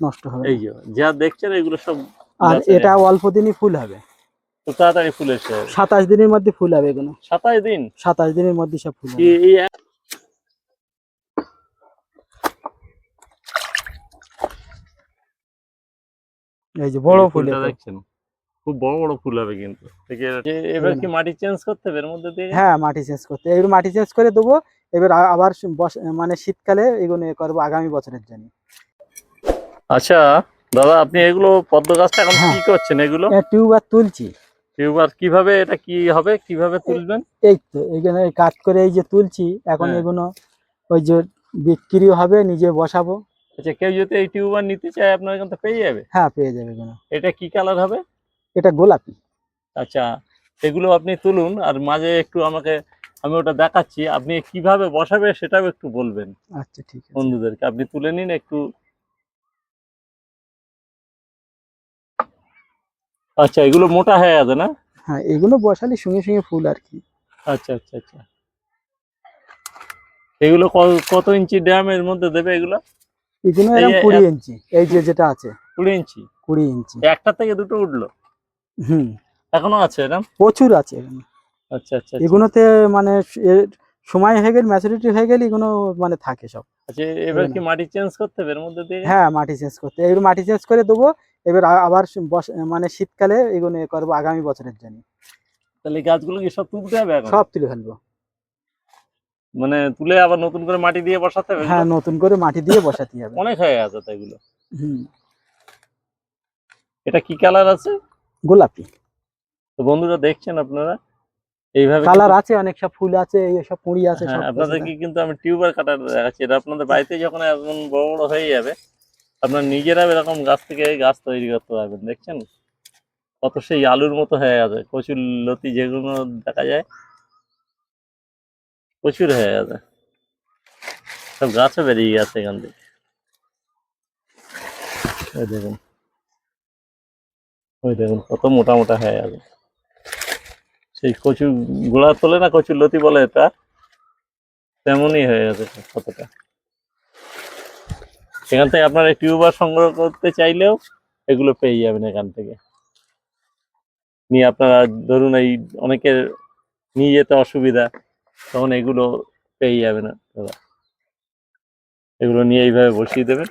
নষ্ট হবে এই যে যা দেখছেন এগুলো সব আর এটা অল্প দিনই ফুল হবে। তো তাড়াতাড়ি ফুল এসে সাতাশ দিনের মধ্যে ফুল হবে এগুলো। সাতাশ দিন? সাতাশ দিনের মধ্যে সব ফুল এই- যে বড় ফুল দেখছেন? খুব বড় বড় ফুল হবে কিন্তু। এবার কি মাটি চেঞ্জ করতে হবে এর মধ্যে দিয়ে? হ্যাঁ মাটি চেঞ্জ করতে। এবার মাটি চেঞ্জ করে দেবো। এবার আবার মানে শীতকালে এগুলো করব আগামী বছরের জন্য। আচ্ছা দাদা আপনি এগুলো পদ্ম গাছটা এখন হ্যাঁ। কি করছেন এগুলো? টিউবার তুলছি। টিউবার কীভাবে এটা কি হবে? কীভাবে তুলবেন? এই তো এখানে কাজ করে এই যে তুলছি এখন হ্যাঁ। এগুলো ওই যে বিক্রি হবে নিজে বসাবো। আচ্ছা কেউ যদি এই টিউবার নিতে চায় আপনার এখান থেকে পেয়ে যাবে? হ্যাঁ পেয়ে যাবে এগুলো। এটা কি কালার হবে? এটা গোলাপি। আচ্ছা এগুলো আপনি তুলুন আর মাঝে একটু আমাকে আমি ওটা দেখাচ্ছি। আপনি কীভাবে বসাবে সেটাও একটু বলবেন। আচ্ছা ঠিক আছে। বন্ধুদেরকে আপনি তুলে নিন একটু আচ্ছা এগুলো মোটা হয়ে আছে না? হ্যাঁ এগুলো বসালে সঙ্গে সঙ্গে ফুল আর কি। আচ্ছা আচ্ছা আচ্ছা। এগুলো কত ইঞ্চি ড্যামের মধ্যে দেবে এগুলো? এগুলো এরকম কুড়ি ইঞ্চি এই যে যেটা আছে। কুড়ি ইঞ্চি? কুড়ি ইঞ্চি। একটা থেকে দুটো উঠল? হুম। এখনও আছে এরকম প্রচুর আছে এখানে আচ্ছা আচ্ছা আচ্ছা। এগুলোতে মানে সময় হয়ে গেলে ম্যাচুরিটি হয়ে গেলে এগুলো মানে থাকে সব। আচ্ছা এবার কি মাটি চেঞ্জ করতে হবে এর মধ্যে দিয়ে? হ্যাঁ মাটি চেঞ্জ করতে এবার মাটি চেঞ্জ করে দেবো এবার আবার মানে শীতকালে এগুলো করব আগামী বছরের জন্য। তাহলে গাছগুলো কি সব তুলতে হবে সব তুলে ফেলব। মানে তুলে আবার নতুন করে মাটি দিয়ে বসাতে হবে? হ্যাঁ নতুন করে মাটি দিয়ে বসাতে হবে। অনেক হয়ে গেছে তো এগুলো। হুম। এটা কি কালার আছে? গোলাপি। তো বন্ধুরা দেখছেন আপনারা? এইভাবে কালার আছে অনেক সব ফুল আছে এই সব কুড়ি আছে হ্যাঁ আপনাদেরকে কিন্তু আমি টিউবার কাটার দেখাচ্ছি। এটা আপনাদের বাড়িতে যখন এমন বড় বড় হয়ে যাবে আপনার নিজেরা এরকম গাছ থেকে গাছ তৈরি করতে পারবেন, দেখছেন? কত সেই আলুর মতো হয়ে গেছে কচুর লতি যেগুলো দেখা যায়, প্রচুর হয়ে গেছে। সব গাছও বেরিয়ে গেছে এখান থেকে। দেখুন। ওই দেখুন, কত মোটা মোটা হয়ে গেছে। সেই কচু গোড়া তোলে না, কচুর লতি বলে এটা? তেমনই হয়ে গেছে কতটা। এখান থেকে আপনারা টিউবার সংগ্রহ করতে চাইলেও এগুলো পেয়ে যাবেন এখান থেকে। নিয়ে আপনারা ধরুন এই অনেকের নিয়ে যেতে অসুবিধা তখন এগুলো পেয়ে যাবেন আপনারা। এগুলো নিয়ে এইভাবে বসিয়ে দেবেন।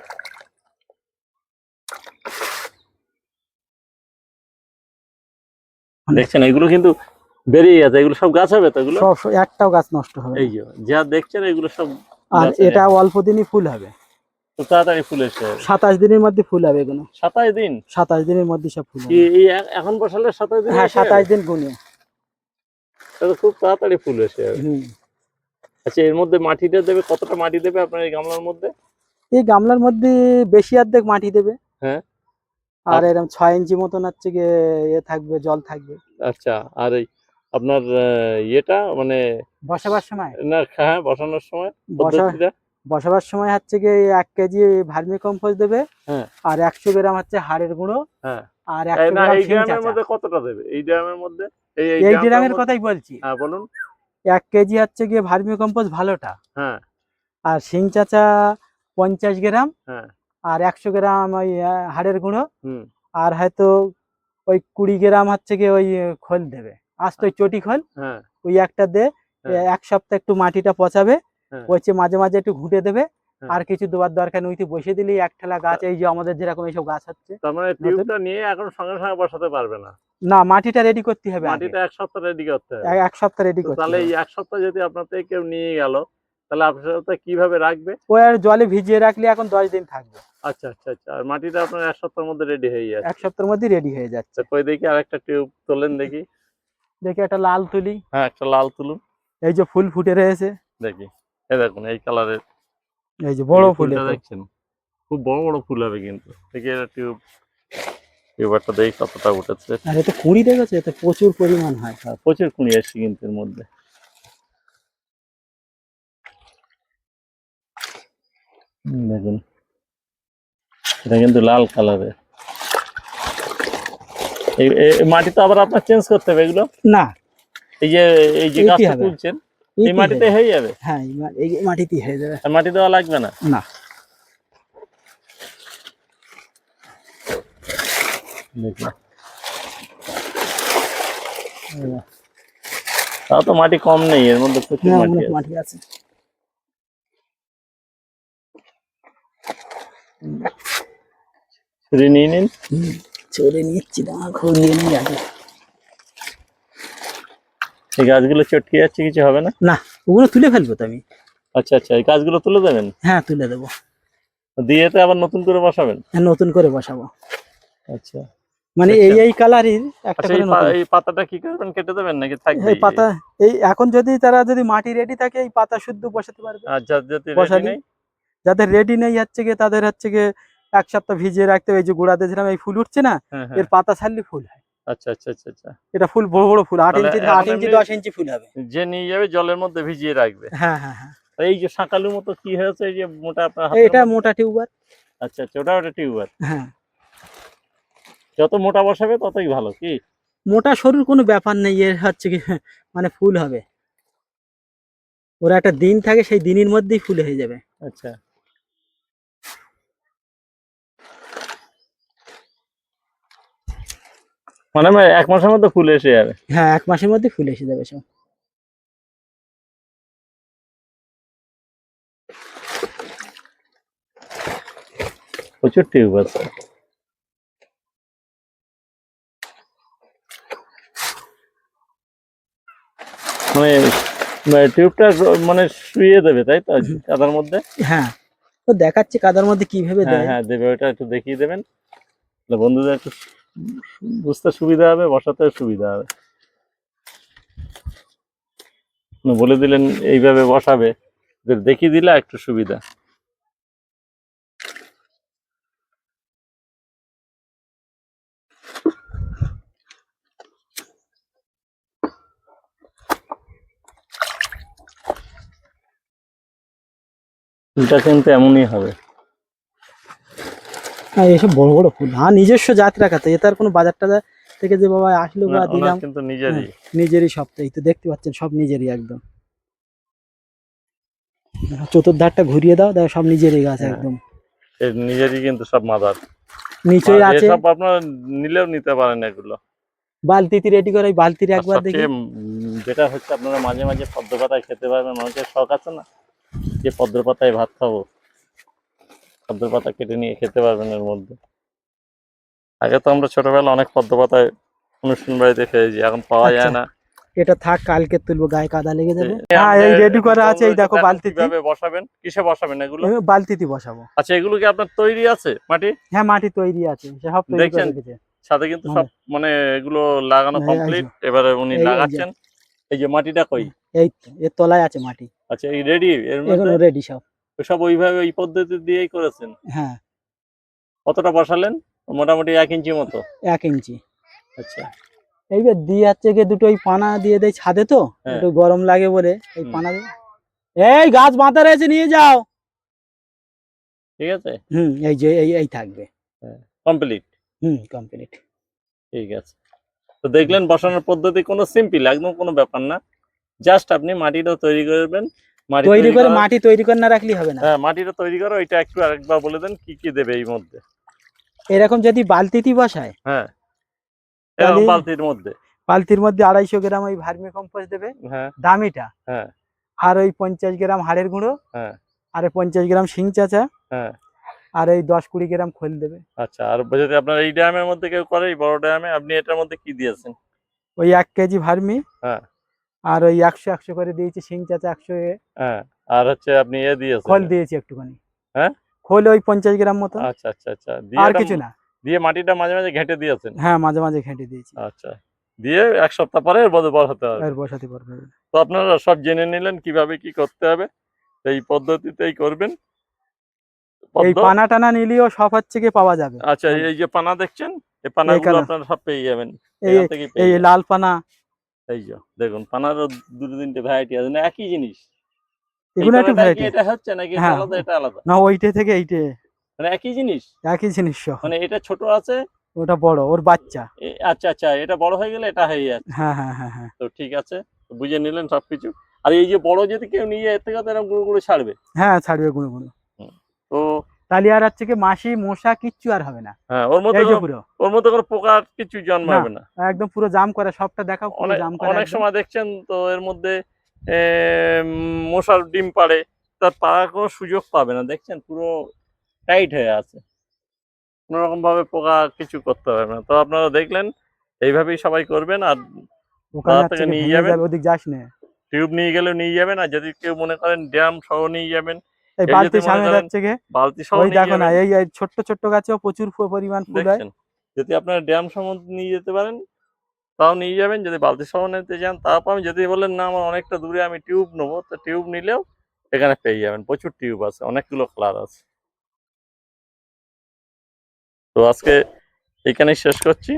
দেখছেন এগুলো কিন্তু বেরিয়ে গেছে এগুলো সব গাছ হবে তো এগুলো? একটাও গাছ নষ্ট হবে এই যে যা দেখছেন এগুলো সব আর এটা অল্প দিনই ফুল হবে। তাড়াতাড়ি ফুল এসে। সাতাশ দিনের মধ্যে ফুল হবে এগুলো সাতাশ দিন? সাতাশ দিনের মধ্যে সব ফুল এখন বসালে সাতাশ দিন হ্যাঁ সাতাশ দিন গুনে। খুব তাড়াতাড়ি ফুল এসে আচ্ছা এর মধ্যে মাটিটা দেবে? কতটা মাটি দেবে আপনার এই গামলার মধ্যে? এই গামলার মধ্যে বেশি অর্ধেক মাটি দেবে। হ্যাঁ। আর এরকম ছয় ইঞ্চি মতন হচ্ছে গিয়ে ইয়ে থাকবে জল থাকবে। আচ্ছা আর এই আপনার ইয়েটা মানে বসাবার সময়? না হ্যাঁ বসানোর সময় বসা বসাবার সময় হচ্ছে কি এক কেজি ভার্মি কম্পোস্ট দেবে হ্যাঁ। আর একশো গ্রাম হচ্ছে হাড়ের গুঁড়ো হ্যাঁ। আর একশো গ্রাম। মধ্যে কতটা দেবে? এই মধ্যে? মধ্যে- কথাই বলছি। হ্যাঁ বলুন। এক কেজি হচ্ছে গিয়ে ভার্মি কম্পোস্ট ভালোটা। হ্যাঁ। আর শিং চাচা পঞ্চাশ গ্রাম আর একশো গ্রাম ওই হাড়ের গুঁড়ো হুম। আর হয়তো ওই কুড়ি গ্রাম হচ্ছে গিয়ে ওই খোল দেবে। আস্ত ওই চটি খোল ওই একটা দে। এক সপ্তাহ একটু মাটিটা পচাবে হ্যাঁ। পচে মাঝে মাঝে একটু ঘুঁটে দেবে। হ্যাঁ। আর কিছু দেওয়ার দরকার নেই উইতে বসে দিলেই এক ঠেলা গাছ এই যে আমাদের যেরকম এইসব গাছ হচ্ছে। তার মানে টিউবটা নিয়ে এখন সঙ্গে সঙ্গে বসাতে পারবে না? না মাটিটা রেডি করতে হবে। মাটিটা এক সপ্তাহ রেডি করতে হবে। এক- সপ্তাহ রেডি করতে তাহলে এই এক সপ্তাহ যদি আপনার থেকে কেউ নিয়ে গেল তাহলে আপনার সাথে কীভাবে রাখবে? ওই আর জলে ভিজিয়ে রাখলে এখন দশ দিন থাকবে। আচ্ছা আচ্ছা আচ্ছা। আর মাটিটা আপনার এক সপ্তাহের মধ্যে রেডি হয়ে যাচ্ছে। এক সপ্তাহের মধ্যে রেডি হয়ে যাচ্ছে। কই দেখি আরেকটা টিউব তোলেন দেখি। দেখি একটা লাল তুলি। হ্যাঁ একটা লাল তুলুন। এই যে ফুল ফুটে রয়েছে। দেখি। এই দেখুন এই কালারের এই যে বড় ফুল দেখছেন? খুব বড় বড় ফুল হবে কিন্তু। দেখি এটা টিউব টিউবারটা দেখি কতটা উঠেছে। আর এতে কুড়ি দেখেছে? এতে প্রচুর পরিমাণ হয় প্রচুর কুড়ি আসছে কিন্তু এর মধ্যে। দেখুন। এটা কিন্তু লাল কালারের এই মাটি তো আবার আপনার চেঞ্জ করতে হবে এগুলো? না। এই যে এই যে গাছটা তুলছেন? এই মাটিতে হয়ে- যাবে? হ্যাঁ এই মাটিতেই হয়ে যাবে। মাটি দেওয়া লাগবে না? না। তাও তো মাটি কম নেই এর মধ্যে প্রচুর হ্যাঁ মাটি আছে। ছুরি নিয়ে নিন। চলে নিচ্ছি দাঁড়া ঘুরিয়ে নিয়ে যাবে এই গাছগুলো চটকে যাচ্ছে কিছু হবে না? না ওগুলো তুলে ফেলব তো আমি। আচ্ছা আচ্ছা এই গাছগুলো তুলে দেবেন? হ্যাঁ তুলে দেবো। দিয়ে তো আবার নতুন করে বসাবেন? হ্যাঁ, নতুন করে বসাবো। আচ্ছা। মানে আচ্ছা। এই এই কালারই একটা আচ্ছা এই পা- নতুন। এই পাতাটা কি করবেন? কেটে দেবেন নাকি থাকবে? এই পাতা এই এখন যদি তারা যদি মাটি রেডি থাকে এই পাতা শুদ্ধ বসাতে পারবে। নেই? যাদের রেডি নেই হচ্ছে গিয়ে তাদের হচ্ছে গিয়ে এক সপ্তাহ ভিজিয়ে রাখতে হবে। এই যে গোড়াতে যেরকম এই ফুল উঠছে না? হ্যাঁ এর হ্যাঁ পাতা ছাড়লে ফুল হয়। আচ্ছা আচ্ছা আচ্ছা আচ্ছা। এটা ফুল বড় বড় ফুল আট ইঞ্চি আট ইঞ্চি দশ ইঞ্চি ফুল হবে। যে নিয়ে যাবে জলের মধ্যে ভিজিয়ে রাখবে। হ্যাঁ হ্যাঁ হ্যাঁ। এই যে শাঁকালুর মতো কি হয়েছে এই যে মোটা আপনার এটা মোটা টিউবার। আচ্ছা আচ্ছা ওটা ওটা টিউবার। হ্যাঁ। যত মোটা বসাবে ততই ভালো কি? মোটা সরুর কোনো ব্যাপার নেই এর হচ্ছে কি মানে ফুল হবে। ওরা একটা দিন থাকে সেই দিনের মধ্যেই ফুল হয়ে যাবে। আচ্ছা। মানে এক মাসের মধ্যে ফুল এসে যাবে। হ্যাঁ এক মাসের মধ্যে ফুল এসে যাবে সব। প্রচুর টিউব আছে। মানে মানে টিউবটা মানে শুয়ে দেবে তাই তো? কাদার মধ্যে? হ্যাঁ। তো দেখাচ্ছে কাদার মধ্যে কীভাবে হ্যাঁ দেয়। হ্যাঁ দেবে ওটা একটু দেখিয়ে দেবেন। বন্ধুদের একটু বুঝতে সুবিধা হবে বসাতে সুবিধা হবে। বলে দিলেন, এইভাবে বসাবে দেখিয়ে দিলে একটু সুবিধা। এটা কিন্তু এমনই হবে। হ্যাঁ এসব বড় বড় ফুল। হ্যাঁ নিজস্ব জাত রাখা তো এটার কোনো বাজার টাজার থেকে যে বাবা আসলো বা দিলাম। কিন্তু নিজেরই। নিজেরই সব তো তো দেখতে পাচ্ছেন সব নিজেরই একদম। চতুর্ধারটা ঘুরিয়ে দাও দেখো সব নিজেরই গাছ হ্যাঁ। একদম। নিজেরই কিন্তু সব মাদার। নিচেই আছে। এসব আপনারা নিলেও নিতে পারেন এগুলো। বালতিতে রেডি করে ওই বালতির একবার দেখি। যেটা হচ্ছে আপনারা মাঝে মাঝে পদ্ম পাতায় খেতে পারবেন অনেকের শখ আছে না? যে পদ্ম পাতায় ভাত খাব। পদ্ম পাতা কেটে নিয়ে খেতে পারবেন এর মধ্যে। আগে তো আমরা ছোটবেলা অনেক পদ্ম পাতায় অনুষ্ঠান বাড়িতে খেয়েছি এখন পাওয়া যায় আচ্ছা। না। এটা থাক কালকে তুলবো গায়ে কাদা লেগে যাবে। হ্যাঁ এই রেডি করা আছে এই দেখো বালতিতে। কীভাবে বসাবেন? কিসে বসাবেন এগুলো? এই বালতিতে বসাবো। আচ্ছা এগুলো কি আপনার তৈরি আছে মাটি? হ্যাঁ মাটি তৈরি আছে সব তৈরি করে? রেখেছে। সাথে কিন্তু সব মানে এগুলো লাগানো। কমপ্লিট এবারে উনি। লাগাচ্ছেন। এই যে মাটিটা কই? এই এর তলায় আছে মাটি। আচ্ছা এই রেডি এর মধ্যে? রেডি সব। সব ওইভাবে ওই পদ্ধতি দিয়েই করেছেন? হ্যাঁ। কতটা বসালেন? মোটামুটি এক ইঞ্চি মতো? এক ইঞ্চি। আচ্ছা। এইবার দিয়ে হচ্ছে গিয়ে দুটো ওই পানা দিয়ে দেয় ছাদে তো হ্যাঁ। একটু গরম লাগে বলে এই পানা এই গাছ বাঁধা রয়েছে নিয়ে যাও। ঠিক আছে? হুম এই যে এই এই থাকবে। কমপ্লিট হুম কমপ্লিট ঠিক আছে। তো দেখলেন বসানোর পদ্ধতি কোনো সিম্পল একদম কোনো ব্যাপার না। জাস্ট আপনি মাটিটা তৈরি করবেন। তৈরি করে মাটি তৈরি করে না রাখলেই হবে না। হ্যাঁ মাটিটা তৈরি করো এটা একটু আরেকবার বলে দেন কি কি দেবে এই মধ্যে? এরকম যদি বালতিতে বসায় হ্যাঁ বালতির মধ্যে। বালতির মধ্যে আড়াইশো গ্রাম ওই ভার্মি কম্পোস্ট দেবে হ্যাঁ। দামিটা। হ্যাঁ। আর ওই পঞ্চাশ গ্রাম হাড়ের গুঁড়ো হ্যাঁ। আর পঞ্চাশ গ্রাম শিং চাচা হ্যাঁ। আর এই দশ কুড়ি গ্রাম খোল দেবে। আচ্ছা আর যদি আপনার এই ড্যামের মধ্যে কেউ করে এই বড় ড্যামে আপনি এটার মধ্যে কি দিয়েছেন? ওই এক কেজি ভার্মি হ্যাঁ। আর ওই একশো একশো করে দিয়েছি শিং চাচা একশো হ্যাঁ আর হচ্ছে আপনি এ দিয়েছেন। খোল দিয়েছি একটুখানি। হ্যাঁ? খোল ওই পঞ্চাশ গ্রাম মতো। আচ্ছা আচ্ছা আচ্ছা। দিয়ে আর কিছু না। দিয়ে মাটিটা মাঝে মাঝে ঘেঁটে দিয়েছেন? হ্যাঁ মাঝে মাঝে ঘেঁটে দিয়েছি। আচ্ছা। দিয়ে এক সপ্তাহ পরে এর মধ্যে বসাতে হবে। আর বসাতে পারবে। তো আপনারা সব জেনে নিলেন কীভাবে কি করতে হবে। এই পদ্ধতিতেই করবেন। এই পানা টানা নিলেও সব হচ্ছে গিয়ে পাওয়া যাবে। আচ্ছা এই যে পানা দেখছেন এই পানাগুলো আপনারা সব পেয়ে যাবেন। এই। লাল পানা এই যে দেখুন পানারও দুটো তিনটে ভ্যারাইটি আছে না একই জিনিস। এগুলো একটু ভ্যারাইটি এটা হচ্ছে নাকি হ্যাঁ। আলাদা এটা আলাদা? না ওইটে থেকে এইটে। মানে একই জিনিস? একই জিনিস মানে এটা ছোট আছে? ওটা বড় ওর বাচ্চা। আচ্ছা আচ্ছা এটা বড় হয়ে গেলে এটা হয়ে যাচ্ছে। হ্যাঁ হ্যাঁ হ্যাঁ হ্যাঁ। তো ঠিক আছে বুঝে নিলেন সবকিছু। আর এই যে বড় যদি কেউ নিয়ে এর থেকে তো এরকম গুঁড়ো গুঁড়ো ছাড়বে? হ্যাঁ ছাড়বে গুঁড়ো গুঁড়ো। তো তাহলে আর হচ্ছে কি মাসি মশা কিচ্ছু আর হবে না। হ্যাঁ ওর মধ্যে পুরো। ওর মধ্যে কোনো পোকা কিছু জন্মাবে না একদম পুরো জাম করা সবটা দেখাও পুরো জাম করা অনেক সময় দেখছেন তো এর মধ্যে মশার ডিম পাড়ে তার পাড়ার কোনো সুযোগ পাবে না। দেখছেন পুরো টাইট হয়ে আছে। কোনো রকম ভাবে পোকা কিছু করতে পারবে না। তো আপনারা দেখলেন এইভাবেই সবাই করবেন আর থেকে নিয়ে যাবেন। ওদিক যাস না। টিউব নিয়ে গেলেও নিয়ে যাবেন আর যদি কেউ মনে করেন ড্যাম সহ নিয়ে যাবেন এই মনে সামনে যাচ্ছে গে। বালতি সহ ওই দেখো না এই ছোট্ট ছোট্ট গাছেও প্রচুর পরিমাণ ফুল হয়। যদি আপনারা ড্যাম সহ নিয়ে যেতে পারেন তাও নিয়ে যাবেন। যদি বালতি সহ নিতে চান তাও আমি যদি বলেন না আমার অনেকটা দূরে আমি টিউব নেব তো টিউব নিলেও এখানে পেয়ে যাবেন। প্রচুর টিউব আছে অনেকগুলো কালার আছে। তো আজকে এখানেই শেষ করছি।